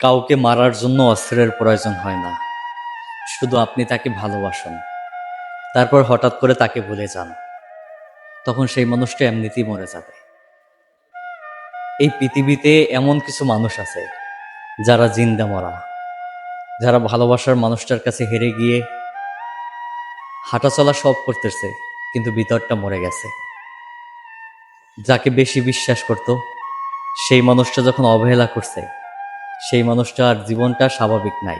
কাউকে মারার জন্য অস্ত্রের প্রয়োজন হয় না। শুধু আপনি তাকে ভালোবাসুন। তারপর হঠাৎ করে তাকে ভুলে যান। তখন সেই মানুষটা এমনিতেই মরে যাবে। এই পৃথিবীতে এমন কিছু মানুষ আছে, যারা জিন্দা মরা। যারা ভালোবাসার মানুষটার কাছে হেরে গিয়ে হাঁটাচলা সব করতেছে, কিন্তু ভিতরটা মরে গেছে। যাকে বেশি বিশ্বাস করত, সেই মানুষটা যখন অবহেলা করছে সেই মানুষটার জীবনটা স্বাভাবিক নাই।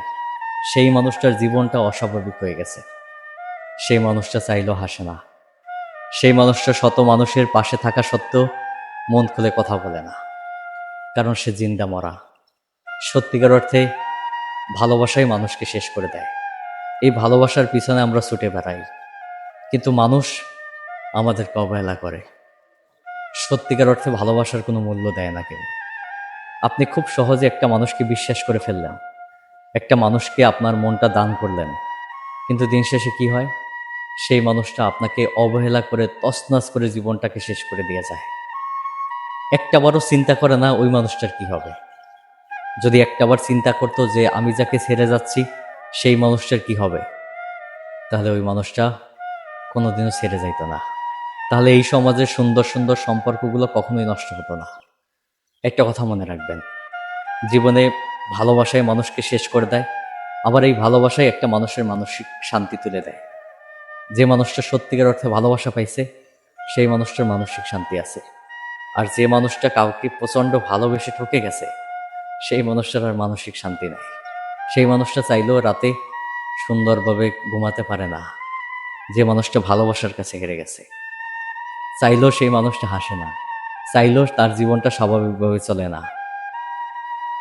সেই মানুষটার জীবনটা অস্বাভাবিক হয়ে গেছে। সেই মানুষটা চাইলেও হাসে না। সেই মানুষটা শত মানুষের পাশে থাকা সত্ত্বেও মন খুলে কথা বলে না। কারণ সে জিন্দা মরা। সত্যিকার অর্থে ভালোবাসাই মানুষকে শেষ করে দেয়। এই ভালোবাসার পিছনে আমরা ছুটে বেড়াই। কিন্তু মানুষ আমাদেরকে অবহেলা করে। সত্যিকার অর্থে ভালোবাসার কোনো মূল্য দেয় না কেউ। আপনি খুব সহজে একটা মানুষকে বিশ্বাস করে ফেললেন। একটা মানুষকে আপনার মনটা দান করলেন। কিন্তু দিন শেষে কি হয়? সেই মানুষটা আপনাকে অবহেলা করে, তছনছ করে জীবনটাকে শেষ করে দিয়ে যায়। একটা বারও চিন্তা করে না ওই মানুষটার কি হবে? যদি একটাবার চিন্তা করতো যে আমি যাকে ছেড়ে যাচ্ছি, সেই মানুষটার কি হবে? তাহলে ওই মানুষটা কোনোদিনও ছেড়ে যাইতো না। তাহলে এই সমাজের সুন্দর সুন্দর সম্পর্কগুলো কখনোই নষ্ট হতো না। একটা কথা মনে রাখবেন। জীবনে ভালোবাসায় মানুষকে শেষ করে দেয়, আবার এই ভালোবাসায় একটা মানুষের মানসিক শান্তি তুলে দেয়। যে মানুষটা সত্যিকার অর্থে ভালোবাসা পাইছে, সেই মানুষটার মানসিক শান্তি আছে। আর যে মানুষটা কাউকে প্রচণ্ড ভালোবেসে ঠকে গেছে, সেই মানুষটার আর মানসিক শান্তি নাই। সেই মানুষটা চাইলেও রাতে সুন্দরভাবে ঘুমাতে পারে না। যে মানুষটা ভালোবাসার কাছে হেরে গেছে, চাইলেও সেই মানুষটা হাসে না। চাইলেও তার জীবনটা স্বাভাবিকভাবে চলে না।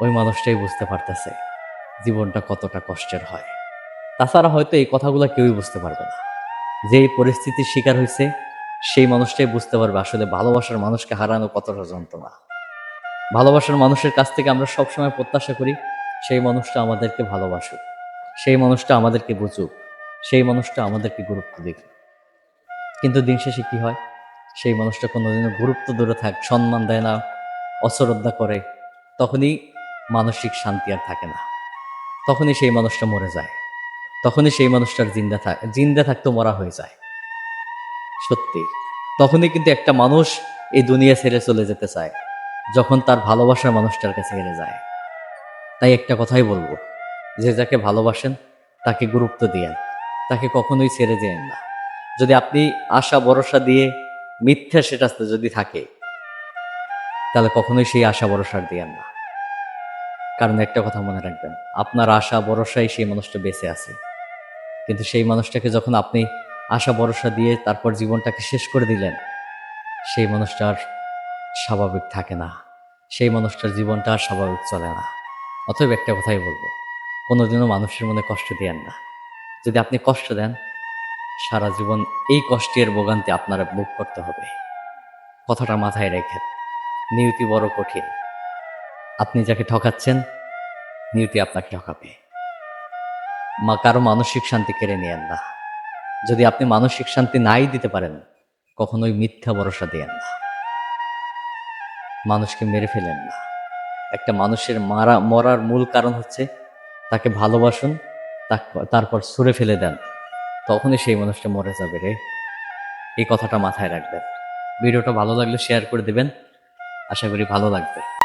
ওই মানুষটাই বুঝতে পারতেছে জীবনটা কতটা কষ্টের হয়। তাছাড়া হয়তো এই কথাগুলো কেউই বুঝতে পারবে না। যে পরিস্থিতির শিকার হয়েছে সেই মানুষটাই বুঝতে পারবে আসলে ভালোবাসার মানুষকে হারানো কতটা যন্ত্রণা। ভালোবাসার মানুষের কাছ থেকে আমরা সবসময় প্রত্যাশা করি, সেই মানুষটা আমাদেরকে ভালোবাসুক, সেই মানুষটা আমাদেরকে বুঝুক, সেই মানুষটা আমাদেরকে গুরুত্ব দিক। কিন্তু দিন শেষে কি হয়? সেই মানুষটা কোনোদিনও গুরুত্ব দূরে থাক, সম্মান দেয় না, অশ্রদ্ধা করে, তখনই মানসিক শান্তি আর থাকে না। তখনই সেই মানুষটা মরে যায়। তখনই সেই মানুষটার জিন্দা থাক জিন্দা থাকতেও মরা হয়ে যায়। সত্যি, তখনই কিন্তু একটা মানুষ এই দুনিয়া ছেড়ে চলে যেতে চায়, যখন তার ভালোবাসার মানুষটার কাছে হেরে যায়। তাই একটা কথাই বলব, যে যাকে ভালোবাসেন, তাকে গুরুত্ব দিয়েন, তাকে কখনোই ছেড়ে যেন না। যদি আপনি আশা, ভরসা দিয়ে মিথ্যা সেটাতে যদি থাকে, তাহলে কখনোই সেই আশা ভরসার দিয়েন না। কারণ একটা কথা মনে রাখবেন, আপনার আশা ভরসাই সেই মানুষটা বেঁচে আছে। কিন্তু সেই মানুষটাকে যখন আপনি আশা ভরসা দিয়ে তারপর জীবনটাকে শেষ করে দিলেন, সেই মানুষটার স্বাভাবিক থাকে না। সেই মানুষটার জীবনটা আর স্বাভাবিক চলে না। অতএব একটা কথাই বলব, কোনোদিনও মানুষের মনে কষ্ট দেন না। যদি আপনি কষ্ট দেন সারা জীবন এই কষ্টের ভোগান্তি আপনারা ভোগ করতে হবে। কথাটা মাথায় রেখেন নিয়তি বড় কঠিন। আপনি যাকে ঠকাচ্ছেন, নিয়তি আপনাকে ঠকাবে। মা, কারও মানসিক শান্তি কেড়ে নিয়েন না। যদি আপনি মানসিক শান্তি নাই দিতে পারেন, কখনোই মিথ্যা ভরসা দিয়েন না। মানুষকে মেরে ফেলেন না। একটা মানুষের মারা, মরার মূল কারণ হচ্ছে তাকে ভালোবাসুন তারপর ছুঁড়ে ফেলে দেন। তখনই সেই মানুষটা মরে যাবে রে। এই কথাটা মাথায় রাখবেন। ভিডিওটা ভালো লাগলে শেয়ার করে দেবেন। আশা করি ভালো লাগবে।